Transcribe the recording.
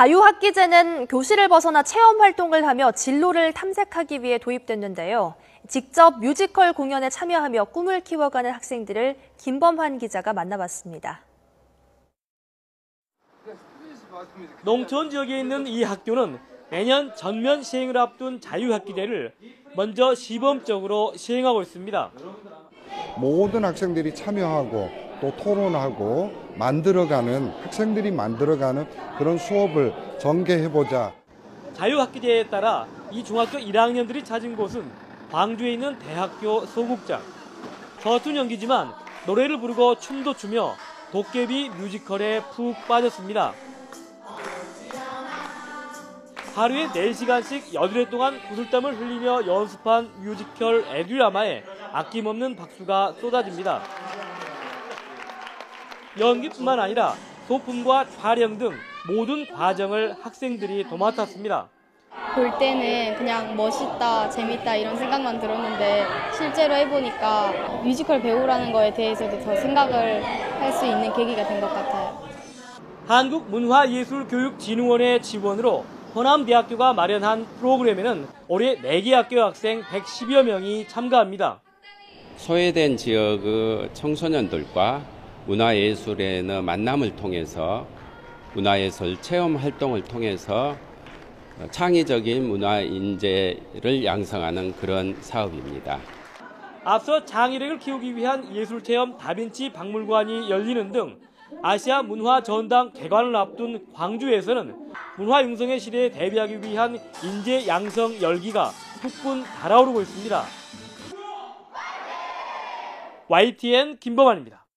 자유학기제는 교실을 벗어나 체험 활동을 하며 진로를 탐색하기 위해 도입됐는데요. 직접 뮤지컬 공연에 참여하며 꿈을 키워가는 학생들을 김범환 기자가 만나봤습니다. 농촌 지역에 있는 이 학교는 매년 전면 시행을 앞둔 자유학기제를 먼저 시범적으로 시행하고 있습니다. 모든 학생들이 참여하고 또 토론하고 만들어가는 학생들이 만들어가는 그런 수업을 전개해보자. 자유학기제에 따라 이 중학교 1학년들이 찾은 곳은 광주에 있는 대학교 소극장. 서툰 연기지만 노래를 부르고 춤도 추며 도깨비 뮤지컬에 푹 빠졌습니다. 하루에 4시간씩 여드레 동안 구슬땀을 흘리며 연습한 뮤지컬 에듀라마에 아낌없는 박수가 쏟아집니다. 연기뿐만 아니라 소품과 촬영 등 모든 과정을 학생들이 도맡았습니다. 볼 때는 그냥 멋있다, 재밌다 이런 생각만 들었는데 실제로 해보니까 뮤지컬 배우라는 거에 대해서도 더 생각을 할 수 있는 계기가 된 것 같아요. 한국문화예술교육진흥원의 지원으로 호남대학교가 마련한 프로그램에는 올해 4개 학교 학생 110여 명이 참가합니다. 소외된 지역의 청소년들과 문화예술의 만남을 통해서 문화예술 체험 활동을 통해서 창의적인 문화 인재를 양성하는 그런 사업입니다. 앞서 장애력을 키우기 위한 예술체험 다빈치 박물관이 열리는 등 아시아 문화 전당 개관을 앞둔 광주에서는 문화 융성의 시대에 대비하기 위한 인재 양성 열기가 북분 달아오르고 있습니다. YTN 김범환입니다.